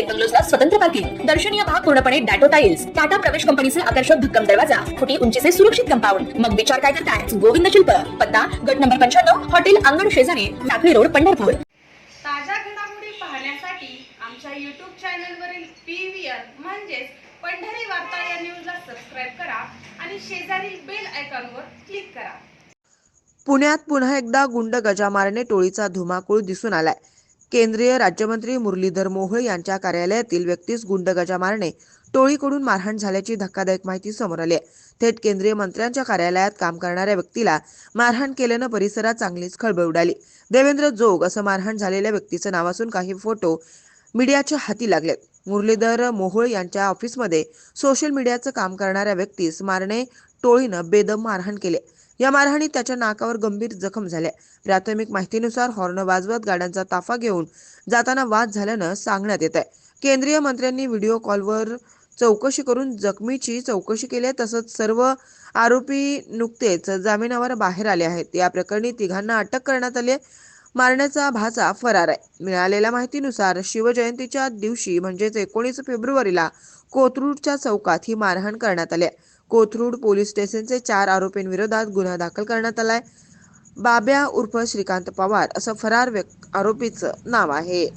बंगलोजला स्वतंत्र पार्किंग दर्शनीय भाग पूर्णपणे डॅटो टाइल्स टाटा प्रवेश कंपनीचे आकर्षक भक्कम दरवाजा फुटी उंचीचे सुरक्षित कंपाऊंड. मग विचार काय करताय? गोविंद शिल्प पत्ता गट नंबर पंच्याण्णव हॉटेल अंगण शेजारी टाकळी रोड पंढरपूर. ताज्या घडामोडी पाहण्यासाठी आमच्या यूट्यूब चॅनलवरील पी व्ही आर म्हणजेच पंढरी वार्ता या न्यूजला सबस्क्राईब करा आणि शेजारील बेल आयकॉनवर क्लिक करा. पुण्यात पुन्हा एकदा गुंड गजा मारणे टोळीचा धुमाकूळ दिसून आलाय. केंद्रीय राज्यमंत्री मुरलीधर मोहोळ यांच्या कार्यालयातील व्यक्तीस गुंडगजा मारणे टोळीकडून मारहाण झाल्याची धक्कादायक माहिती समोर आली आहे. थेट केंद्रीय मंत्र्यांच्या कार्यालयात काम करणाऱ्या व्यक्तीला मारहाण केल्यानं परिसरात चांगलीच खळबळ उडाली. देवेंद्र जोग असं मारहाण झालेल्या व्यक्तीचं नाव असून काही फोटो मीडियाच्या हाती लागलेत मुरलीधर मोहोळ यांच्या ऑफिसमध्ये सोशल मीडियाचं काम करणाऱ्या व्यक्तीस मारणे टोळीनं बेदम मारहाण केले या मारहाणीत त्याच्या नाकावर गंभीर जखम झाल्या. प्राथमिक माहितीनुसार हॉर्न वाजवत गाड्यांचा ताफा घेऊन जाताना वाद झाल्यानं सांगण्यात येत आहे केंद्रीय मंत्र्यांनी व्हिडिओ कॉलवर चौकशी करून जखमीची चौकशी केली आहे तसंच सर्व आरोपी नुकतेच जामिनावर बाहेर आले आहेत. या प्रकरणी तिघांना अटक करण्यात आली आहे. मारण्याचा भाचा फरार आहे. मिळालेल्या माहितीनुसार शिवजयंतीच्या दिवशी म्हणजेच एकोणीस फेब्रुवारीला कोथरूडच्या चौकात ही मारहाण करण्यात आली आहे. कोथरूड पोलीस स्टेशनचे चार आरोपींविरोधात गुन्हा दाखल करण्यात आलाय. बाब्या उर्फ श्रीकांत पवार असं फरार व्यक् आरोपीचं नाव आहे.